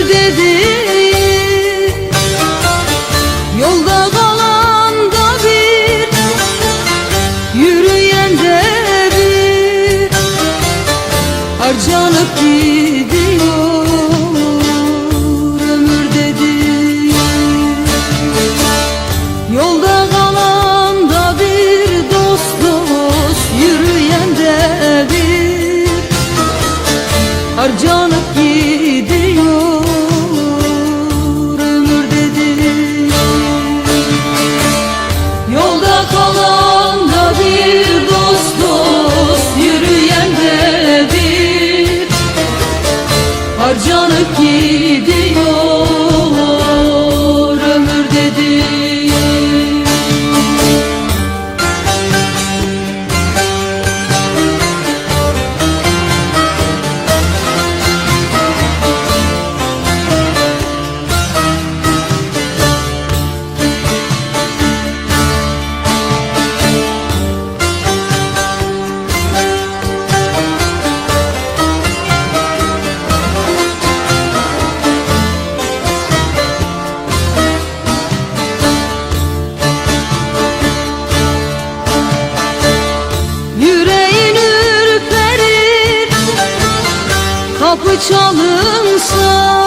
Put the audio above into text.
gör dedi. Yolda kalan da bir Yürüyen de bir. Harcanıp gidiyor ömür dedi. Yolda kalan da bir dost dost Yürüyen de bir. Harcanıp gidiyor çalınsa